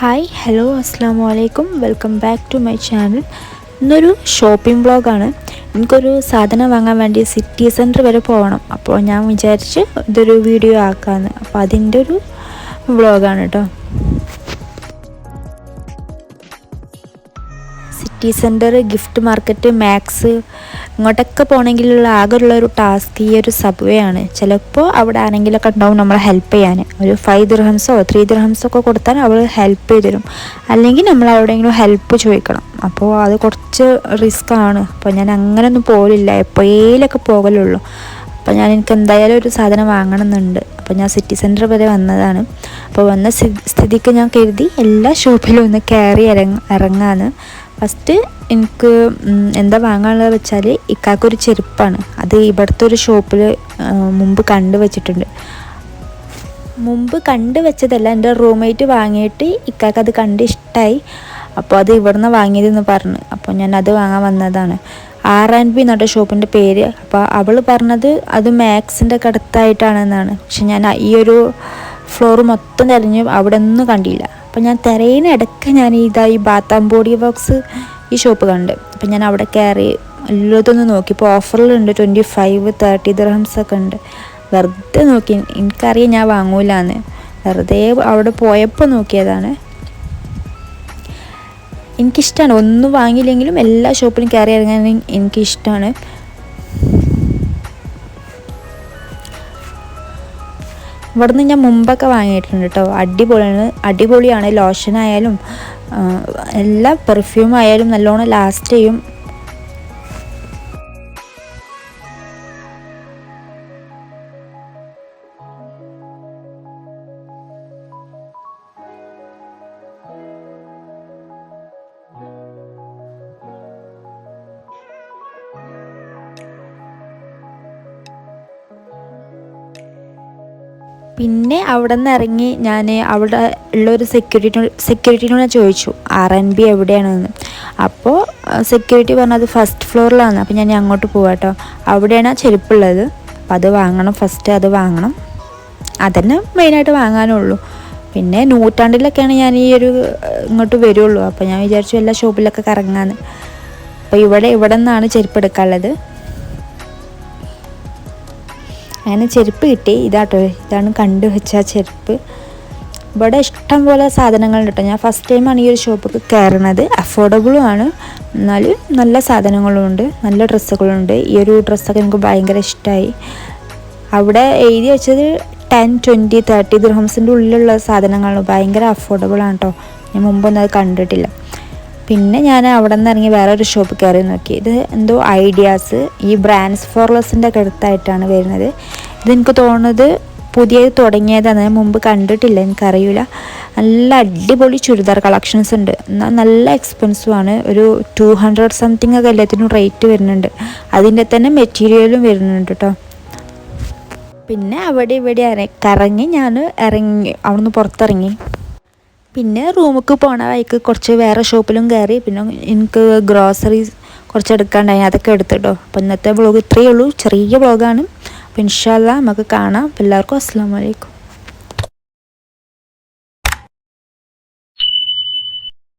Hello അസ്സാം വലൈക്കും welcome back to my channel ഇന്നൊരു ഷോപ്പിംഗ് ബ്ലോഗാണ് എനിക്കൊരു സാധനം വാങ്ങാൻ വേണ്ടി സിറ്റി സെന്റർ വരെ പോകണം അപ്പോൾ ഞാൻ വിചാരിച്ച് ഇതൊരു വീഡിയോ ആക്കാമെന്ന് അപ്പോൾ അതിന്റെ ഒരു വ്ളോഗാണ് കേട്ടോ city centre gift market Max ഇങ്ങോട്ടൊക്കെ പോകണമെങ്കിലുള്ള ആകെയുള്ള ഒരു ടാസ്ക് ഈ ഒരു സബ്വേ ആണ്. ചിലപ്പോൾ അവിടെ ആണെങ്കിലൊക്കെ ഉണ്ടാവും നമ്മളെ ഹെൽപ്പ് ചെയ്യാൻ. ഒരു ഫൈവ് ദിർഹംസോ ത്രീ ദിർഹംസോ ഒക്കെ കൊടുത്താൽ അവൾ ഹെൽപ്പ് ചെയ്ത് തരും. അല്ലെങ്കിൽ നമ്മൾ എവിടെയെങ്കിലും ഹെൽപ്പ് ചോദിക്കണം. അപ്പോൾ അത് കുറച്ച് റിസ്ക് ആണ്. അപ്പോൾ ഞാൻ അങ്ങനെയൊന്നും പോലില്ല എപ്പോഴേലൊക്കെ പോകലുള്ളൂ. അപ്പോൾ ഞാൻ എനിക്ക് എന്തായാലും ഒരു സാധനം വാങ്ങണമെന്നുണ്ട്. അപ്പോൾ ഞാൻ സിറ്റി സെന്റർ വരെ വന്നതാണ്. അപ്പോൾ വന്ന സ്ഥിതിക്ക് ഞാൻ കരുതി എല്ലാ ഷോപ്പിലും ഒന്ന് കയറി ഇറങ്ങ ഇറങ്ങാന്ന്. ഫസ്റ്റ് എനിക്ക് എന്താ വാങ്ങാനുള്ളത് വെച്ചാൽ ഇക്കാക്കൊരു ചെരുപ്പാണ്. അത് ഇവിടുത്തെ ഒരു ഷോപ്പിൽ മുമ്പ് കണ്ടു വെച്ചിട്ടുണ്ട്. മുമ്പ് കണ്ടു വെച്ചതല്ല എന്റെ റൂംമേറ്റ് വാങ്ങിയിട്ട് ഇക്കാക്ക് അത് കണ്ട് ഇഷ്ടമായി അപ്പോൾ അത് ഇവിടുന്ന് വാങ്ങിയതെന്ന് പറഞ്ഞു. അപ്പോൾ ഞാൻ അത് വാങ്ങാൻ വന്നതാണ്. ആർ ആൻഡ് ബി എന്നിട്ട് ഷോപ്പിന്റെ പേര്. അപ്പോൾ അവൾ പറഞ്ഞത് അത് മാക്സിന്റെ കടുത്തായിട്ടാണെന്നാണ് പക്ഷെ ഞാൻ ഈ ഒരു ഫ്ലോർ മൊത്തം തിരഞ്ഞു അവിടെ ഒന്നും കണ്ടില്ല. അപ്പം ഞാൻ തിരയുന്ന ഇടയ്ക്ക് ഞാൻ ഇതാ ഈ ബാത്താം ബോഡി ബോക്സ് ഈ ഷോപ്പ് കണ്ട്. അപ്പം ഞാൻ അവിടെ കയറി എല്ലാത്തൊന്നും നോക്കി. ഇപ്പോൾ ഓഫറിലുണ്ട് ട്വന്റി ഫൈവ് തേർട്ടി ദിർഹംസ് ഒക്കെ ഉണ്ട്. വെറുതെ നോക്കി. എനിക്കറിയാം ഞാൻ വാങ്ങൂലാന്ന്. വെറുതെ അവിടെ പോയപ്പോൾ നോക്കിയതാണ്. എനിക്കിഷ്ടമാണ് ഒന്നും വാങ്ങിയില്ലെങ്കിലും എല്ലാ ഷോപ്പിലും കയറി ഇറങ്ങാൻ എനിക്കിഷ്ടമാണ് ഇവിടുന്ന് ഞാൻ മുമ്പൊക്കെ വാങ്ങിയിട്ടുണ്ട് കേട്ടോ. അടിപൊളിയാണ്. അടിപൊളിയാണ്. ലോഷനായാലും എല്ലാ പെർഫ്യൂം ആയാലും നല്ലോണം ലാസ്റ്റ് ചെയ്യും. പിന്നെ അവിടെ നിന്ന് ഇറങ്ങി ഞാൻ അവിടെ ഉള്ള ഒരു സെക്യൂരിറ്റി സെക്യൂരിറ്റിനോട് ഞാൻ ചോദിച്ചു ആർ എൻ ബി എവിടെയാണെന്ന്. അപ്പോൾ സെക്യൂരിറ്റി പറഞ്ഞത് ഫസ്റ്റ് ഫ്ലോറിലാണ് അപ്പോൾ ഞാൻ അങ്ങോട്ട് പോവാം കേട്ടോ അവിടെയാണ് ചെരുപ്പുള്ളത്. അപ്പോൾ അത് വാങ്ങണം ഫസ്റ്റ് അത് വാങ്ങണം. അതന്നെ മെയിനായിട്ട് വാങ്ങാനുള്ളൂ. പിന്നെ നൂറ്റാണ്ടിലൊക്കെയാണ് ഞാൻ ഈ ഒരു ഇങ്ങോട്ട് വരുള്ളൂ. അപ്പോൾ ഞാൻ വിചാരിച്ചു എല്ലാ ഷോപ്പിലൊക്കെ കറങ്ങാന്ന്. അപ്പോൾ ഇവിടെ ഇവിടെ നിന്നാണ് ചെരുപ്പ് എടുക്കാനുള്ളത്. അങ്ങനെ ചെരുപ്പ് കിട്ടി. ഇതാട്ടോ ഇതാണ് കണ്ടു വെച്ച ചെരുപ്പ്. ഇവിടെ ഇഷ്ടം പോലെ സാധനങ്ങളുണ്ട് കേട്ടോ ഞാൻ ഫസ്റ്റ് ടൈമാണ് ഈ ഒരു ഷോപ്പൊക്കെ കയറുന്നത് അഫോർഡബിളും ആണ്. എന്നാലും നല്ല സാധനങ്ങളും ഉണ്ട്. നല്ല ഡ്രസ്സുകളുണ്ട് ഈ ഒരു ഡ്രസ്സൊക്കെ എനിക്ക് ഭയങ്കര ഇഷ്ടമായി അവിടെ എഴുതി വെച്ചത് ടെൻ ട്വന്റി തേർട്ടി ദ്രഹംസിന്റെ ഉള്ളിലുള്ള സാധനങ്ങളാണ്. ഭയങ്കര അഫോർഡബിൾ ആണ് കേട്ടോ ഞാൻ മുമ്പൊന്നും അത് കണ്ടിട്ടില്ല. പിന്നെ ഞാൻ അവിടെ നിന്ന് ഇറങ്ങി വേറെ ഒരു ഷോപ്പ് കയറി നോക്കി. ഇത് എന്തോ ഐഡിയാസ് ഈ ബ്രാൻഡ്സ് ഫോർലെസിന്റെ ഒക്കെ അടുത്തായിട്ടാണ് വരുന്നത്. ഇതെനിക്ക് തോന്നുന്നത് പുതിയത് തുടങ്ങിയതാണ് മുമ്പ് കണ്ടിട്ടില്ല എനിക്കറിയില്ല നല്ല അടിപൊളി ചുരിദാർ കളക്ഷൻസ് ഉണ്ട്. എന്നാൽ നല്ല എക്സ്പെൻസീവാണ് ഒരു ടു ഹൺഡ്രഡ് സംതിങ് ഒക്കെ എല്ലാത്തിനും റേറ്റ് വരുന്നുണ്ട്. അതിന്റെ തന്നെ മെറ്റീരിയലും വരുന്നുണ്ട് കേട്ടോ പിന്നെ അവിടെ ഇവിടെ കറങ്ങി ഞാൻ ഇറങ്ങി അവിടുന്ന് പുറത്തിറങ്ങി. പിന്നെ റൂമിലേക്ക് പോണ വഴിക്ക് കുറച്ച് വേറെ ഷോപ്പിലും കയറി പിന്നെ എനിക്ക് ഗ്രോസറീസ് കുറച്ച് എടുക്കാണ്ടായി അതൊക്കെ എടുത്തിട്ടോ. അപ്പോൾ ഇന്നത്തെ വ്ളോഗ് ഇത്രയേ ഉള്ളൂ. ചെറിയ വ്ളോഗാണ് അപ്പോൾ ഇൻഷാല്ല നമുക്ക് കാണാം. എല്ലാവർക്കും അസ്സാം വലൈക്കും